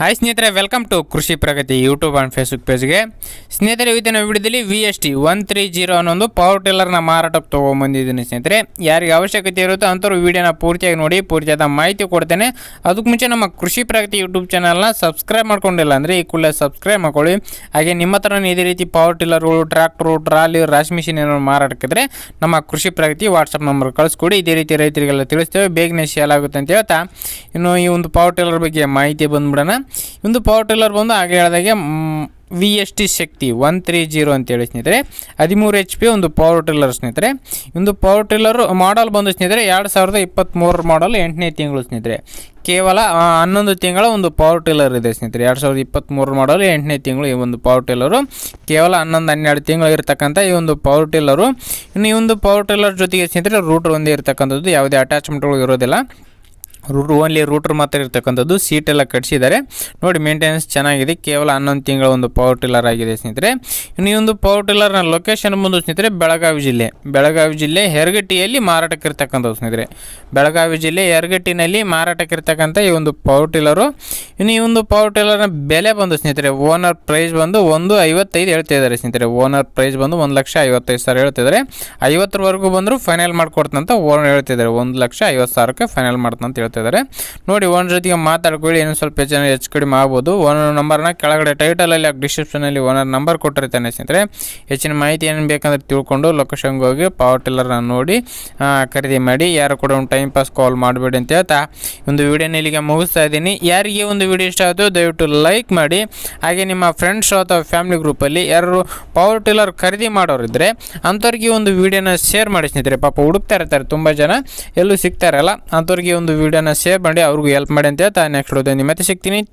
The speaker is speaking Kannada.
ಹಾಯ್ ಸ್ನೇಹಿತರೆ welcome to Krishi Pragati YouTube and Facebook ಪೇಜ್ಗೆ ಸ್ನೇಹಿತರೆ, ಇವತ್ತಿನ ವಿಡಿಯೋದಲ್ಲಿ V S T one three zero ಅನ್ನೋ ಪವರ್ ಟಿಲ್ಲರ್ನ ಮಾರಾಟಕ್ಕೆ ತೊಗೊಂಬಂದಿದ್ದೀನಿ ಸ್ನೇಹಿತರೆ. ಯಾರಿಗೆ ಅವಶ್ಯಕತೆ ಇರುತ್ತೋ ಅಂಥವ್ರು ವಿಡಿಯೋನ ಪೂರ್ತಿಯಾಗಿ ನೋಡಿ, ಪೂರ್ತಿಯಾದ ಮಾಹಿತಿ ಕೊಡ್ತೇನೆ. ಅದಕ್ಕೆ ಮುಂಚೆ ನಮ್ಮ ಕೃಷಿ ಪ್ರಗತಿ ಯೂಟ್ಯೂಬ್ ಚಾನಲ್ನ ಸಬ್ಸ್ಕ್ರೈಬ್ ಮಾಡ್ಕೊಂಡಿಲ್ಲ ಅಂದರೆ ಈ ಕೂಡಲೇ ಸಬ್ಸ್ಕ್ರೈಬ್ ಮಾಡ್ಕೊಳ್ಳಿ. ಹಾಗೆ ನಿಮ್ಮ ಹತ್ರ ಇದೇ ರೀತಿ ಪವರ್ ಟಿಲ್ಲರ್ಗಳು ಟ್ರ್ಯಾಕ್ಟ್ರು ಟ್ರಾಲಿ, ರಾಶಿ ಮಿಷಿನ್ ಏನೋ ಮಾರಾಟಕ್ಕಿದ್ರೆ ನಮ್ಮ ಕೃಷಿ ಪ್ರಗತಿ ವಾಟ್ಸಪ್ ನಂಬರ್ ಕಳಿಸ್ಕೊಡಿ. ಇದೇ ರೀತಿ ರೈತರಿಗೆಲ್ಲ ತಿಳಿಸ್ತೇವೆ. ಬೇಗನೆ ಸೇಲ್ ಆಗುತ್ತೆ ಅಂತ ಹೇಳ್ತಾ. ಇನ್ನು ಈ ಒಂದು ಪವರ್ ಟಿಲ್ಲರ್ ಬಗ್ಗೆ ಮಾಹಿತಿ ಬಂದ್ಬಿಡೋಣ. ಒಂದು ಪವರ್ ಟಿಲ್ಲರ್ ಬಂದು ಹಾಗೆ ಹೇಳಿದಾಗೆ V S T Shakti one three zero ಅಂತೇಳಿ ಸ್ನೇಹಿತರೆ, ಹದಿಮೂರು ಎಚ್ ಪಿ ಒಂದು ಪವರ್ ಟಿಲ್ಲರ್ ಸ್ನೇಹಿತರೆ. ಒಂದು ಪವರ್ ಟಿಲ್ಲರ್ ಮಾಡಲ್ ಬಂದು ಸ್ನೇಹಿತರೆ, ಎರಡು ಸಾವಿರದ ಇಪ್ಪತ್ತ್ಮೂರರ ಮಾಡಲ್ ಎಂಟನೇ ತಿಂಗಳು ಸ್ನೇಹಿತರೆ. ಕೇವಲ ಹನ್ನೊಂದು ತಿಂಗಳ ಒಂದು ಪವರ್ ಟಿಲ್ಲರ್ ಇದೆ ಸ್ನೇಹಿತರೆ. ಎರಡು ಸಾವಿರದ ಇಪ್ಪತ್ತ್ಮೂರು ಮಾಡಲ್ ಎಂಟನೇ ತಿಂಗಳು ಈ ಒಂದು ಪವರ್ ಟಿಲ್ಲರು ಕೇವಲ ಹನ್ನೊಂದು, ಹನ್ನೆರಡು ತಿಂಗಳು ಇರತಕ್ಕಂಥ ಈ ಒಂದು ಪವರ್ ಟಿಲ್ಲರು ಇನ್ನು ಈ ಒಂದು ಪವರ್ ಟಿಲ್ಲರ್ ಜೊತೆಗೆ ಸ್ನೇಹಿತರೆ ರೂಟರ್ ಒಂದೇ ಇರತಕ್ಕಂಥದ್ದು, ಯಾವುದೇ ಅಟ್ಯಾಚ್ಮೆಂಟ್ಗಳು ಇರೋದಿಲ್ಲ. ರೂಟ್ ಓನ್ಲಿ ರೂಟರ್ ಮಾತ್ರ ಇರ್ತಕ್ಕಂಥದ್ದು ಸೀಟೆಲ್ಲ ಕಟ್ಸಿದ್ದಾರೆ. ನೋಡಿ ಮೇಂಟೆನೆನ್ಸ್ ಚೆನ್ನಾಗಿದೆ. ಕೇವಲ ಹನ್ನೊಂದು ತಿಂಗಳ ಒಂದು ಪವರ್ ಟಿಲ್ಲರ್ ಆಗಿದೆ ಸ್ನೇಹಿತರೆ. ಇನ್ನು ಈ ಒಂದು ಪವರ್ ಟಿಲ್ಲರ್ನ ಲೊಕೇಶನ್ ಬಂದು ಸ್ನೇಹಿತರೆ, ಬೆಳಗಾವಿ ಜಿಲ್ಲೆ. ಬೆಳಗಾವಿ ಜಿಲ್ಲೆ ಹೆರಗಟ್ಟಿಯಲ್ಲಿ ಮಾರಾಟಕ್ಕಿರ್ತಕ್ಕಂಥದ್ದು ಸ್ನೇಹಿತರೆ. ಬೆಳಗಾವಿ ಜಿಲ್ಲೆ ಹೆರಗಟ್ಟಿನಲ್ಲಿ ಮಾರಾಟಕ್ಕಿರ್ತಕ್ಕಂಥ ಈ ಒಂದು ಪವರ್ ಟಿಲ್ಲರು ಇನ್ನು ಈ ಒಂದು ಪವರ್ ಟಿಲ್ಲರ್ನ ಬೆಲೆ ಬಂದು ಸ್ನೇಹಿತರೆ ಓನರ್ ಪ್ರೈಸ್ ಬಂದು ಒಂದು ಐವತ್ತೈದು ಹೇಳ್ತಾ ಇದ್ದಾರೆ ಸ್ನೇಹಿತರೆ. ಓನರ್ ಪ್ರೈಸ್ ಬಂದು ಒಂದು ಲಕ್ಷ ಐವತ್ತೈದು ಸಾವಿರ ಹೇಳ್ತಿದ್ದಾರೆ ಐವತ್ತರವರೆಗೂ ಬಂದರೂ ಫೈನಲ್ ಮಾಡಿಕೊಡ್ತಂತ ಓನರ್ ಹೇಳ್ತಿದ್ದಾರೆ ಒಂದು ಲಕ್ಷ ಐವತ್ತು ಸಾವಿರಕ್ಕೆ ಫೈನಲ್ ಮಾಡ್ತಂತ ಹೇಳ್ತಿದ್ದಾರೆ ನೋಡಿ, ಓನರ್ ಜೊತೆಗೆ ಮಾತಾಡ್ಕೊಳ್ಳಿ ಇನ್ನೂ ಸ್ವಲ್ಪ ಹೆಚ್ಚಿನ ಹೆಚ್ಚು ಕಡಿಮೆ ಆಗ್ಬೋದು. ಓನರ್ ನಂಬರ್ನ ಕೆಳಗಡೆ ಟೈಟಲಲ್ಲಿ ಡಿಸ್ಕ್ರಿಪ್ಷನಲ್ಲಿ ಓನರ್ ನಂಬರ್ ಕೊಟ್ಟಿರ್ತಾನೆ ಸ್ನೇಹಿತರೆ. ಹೆಚ್ಚಿನ ಮಾಹಿತಿ ಏನು ಬೇಕಂದ್ರೆ ತಿಳ್ಕೊಂಡು ಲೊಕೇಶನ್ಗೆ ಹೋಗಿ ಪವರ್ ಟಿಲ್ಲರ್ನ ನೋಡಿ ಖರೀದಿ ಮಾಡಿ. ಯಾರು ಕೂಡ ಒಂದು ಟೈಮ್ ಪಾಸ್ ಕಾಲ್ ಮಾಡಬೇಡಿ ಅಂತ ಹೇಳ್ತಾ ಒಂದು ವಿಡಿಯೋನ ಇಲ್ಲಿಗೆ ಮುಗಿಸ್ತಾ ಇದ್ದೀನಿ. ಯಾರಿಗೆ ಒಂದು ವಿಡಿಯೋ ಇಷ್ಟ ಆಯಿತು ದಯವಿಟ್ಟು ಲೈಕ್ ಮಾಡಿ. ಹಾಗೆ ನಿಮ್ಮ ಫ್ರೆಂಡ್ಸ್ ಅಥವಾ ಫ್ಯಾಮಿಲಿ ಗ್ರೂಪಲ್ಲಿ ಯಾರು ಪವರ್ ಟಿಲ್ಲರ್ ಖರೀದಿ ಮಾಡೋರಿದ್ದರೆ ಅಂಥವ್ರಿಗೆ ಒಂದು ವಿಡಿಯೋನ ಶೇರ್ ಮಾಡಿ ಸ್ನೇಹಿತರೆ. ಪಾಪ ಹುಡುಕ್ತಾ ಇರ್ತಾರೆ ತುಂಬ ಜನ. ಎಲ್ಲೂ ಸಿಗ್ತಾರಲ್ಲ ಅಂಥವ್ರಿಗೆ ಒಂದು ಒಂದು ವಿಡಿಯೋನ ಶೇರ್ ಮಾಡಿ ಅವ್ರಿಗೂ ಹೆಲ್ಪ್ ಮಾಡಿ ಅಂತ ಹೇಳ್ತಾ ನೆಕ್ಸ್ಟ್ ವಿಡಿಯೋದಲ್ಲಿ ಮತ್ತೆ ಸಿಗ್ತೀನಿ.